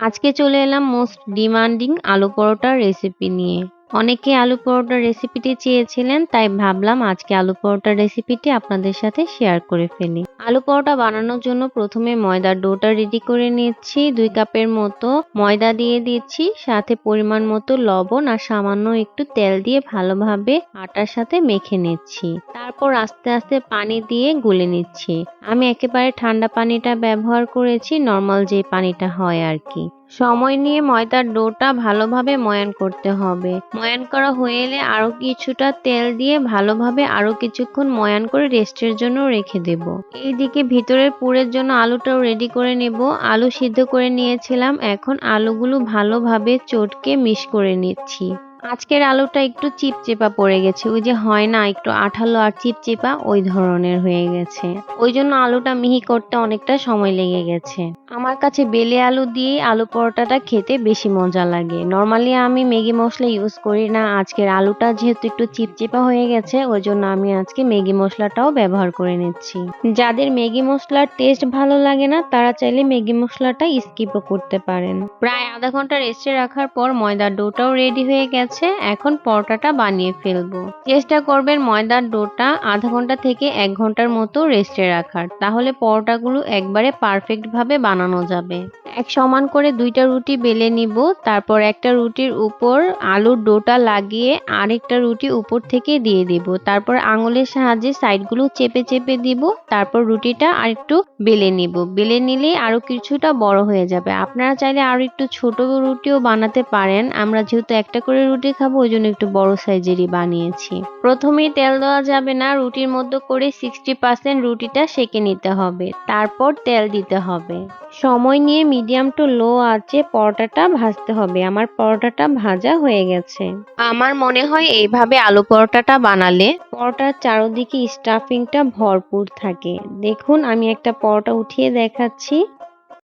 আজকে চলে এলাম মোস্ট ডিমান্ডিং আলু পরোটার রেসিপি নিয়ে। অনেকে আলু পরোটার রেসিপিটি চেয়েছিলেন, তাই ভাবলাম আজকে আলু পরোটার রেসিপিটি আপনাদের সাথে শেয়ার করে ফেলি। আলু পরোটা বানানোর জন্য প্রথমে ময়দার ডোটা রেডি করে নিচ্ছি। দুই কাপের মতো ময়দা দিয়ে দিচ্ছি, সাথে পরিমাণ মতো লবণ আর সামান্য একটু তেল দিয়ে ভালোভাবে আটার সাথে মেখে নিচ্ছি। তারপর আস্তে আস্তে পানি দিয়ে গুলে নিচ্ছি। আমি একেবারে ঠান্ডা পানিটা ব্যবহার করেছি, নর্মাল যে পানিটা হয় আর কি। সময় নিয়ে ময়দার ডোটা ভালোভাবে ময়ান করতে হবে। ময়ান করা হয়ে এলে আরও কিছুটা তেল দিয়ে ভালোভাবে আরও কিছুক্ষণ ময়ান করে রেস্টের জন্য রেখে দেব। এইদিকে ভিতরের পুরের জন্য আলুটাও রেডি করে নেব। আলু সিদ্ধ করে নিয়েছিলাম, এখন আলুগুলো ভালোভাবে চটকে মিশ করে নিচ্ছি। আজকের আলুটা একটু চিপচেপা পড়ে গেছে। ওই যে হয় না, একটু আঠালো আর চিপচেপা, ওই ধরনের হয়ে গেছে। ওই জন্য আলুটা মিহি করতে অনেকটা সময় লেগে গেছে। আমার কাছে বেলে আলু দিয়ে আলু পরোটাটা খেতে বেশি মজা লাগে। নর্মালি আমি ম্যাগি মশলা ইউজ করি না, আজকের আলুটা যেহেতু একটু চিপচিপা হয়ে গেছে, ওই জন্য আমি আজকে ম্যাগি মশলাটাও ব্যবহার করে নিচ্ছি। যাদের ম্যাগি মশলার টেস্ট ভালো লাগে না, তারা চাইলে ম্যাগি মশলাটা স্কিপও করতে পারেন। প্রায় আধা ঘণ্টা রেস্টে রাখার পর ময়দার ডোটাও রেডি হয়ে গেছে। এখন পরোটাটা বানিয়ে ফেলব। চেষ্টা করবেন ময়দার ডোটা আধা ঘণ্টা থেকে এক ঘণ্টার মতো রেস্টে রাখার। তাহলে পরোটাগুলো একবারে পারফেক্ট ভাবে বানানো যাবে। এক সমান করে দুইটা রুটি বেলে নিব, তারপর একটা রুটির উপর আলুর ডোটা লাগিয়ে আরেকটা রুটি উপর থেকে দিয়ে দিব। তারপর আঙুলের সাহায্যে সাইডগুলো চেপে চেপে দিব, তারপর রুটিটা আরেকটু বেলে নিব। বেলে নিলে আরও কিছুটা বড় হয়ে যাবে। আপনারা চাইলে আরও একটু ছোট রুটিও বানাতে পারেন। আমরা যেহেতু একটা করে রুটি খাব ওই জন্য একটু বড় সাইজেরই বানিয়েছি। প্রথমেই তেল দেওয়া যাবে না, রুটির মধ্যে করে সিক্সটি পার্সেন্ট রুটিটা সেকে নিতে হবে। তারপর তেল দিতে হবে। সময় নিয়ে মিডিয়াম টু লো আঁচে পরোটাটা ভাজতে হবে। আমার পরোটাটা ভাজা হয়ে গেছে। আমার মনে হয় এইভাবে আলু পরোটাটা বানালে পরোটার চারদিকে স্টাফিংটা ভরপুর থাকে। দেখুন আমি একটা পরোটা উঠিয়ে দেখাচ্ছি।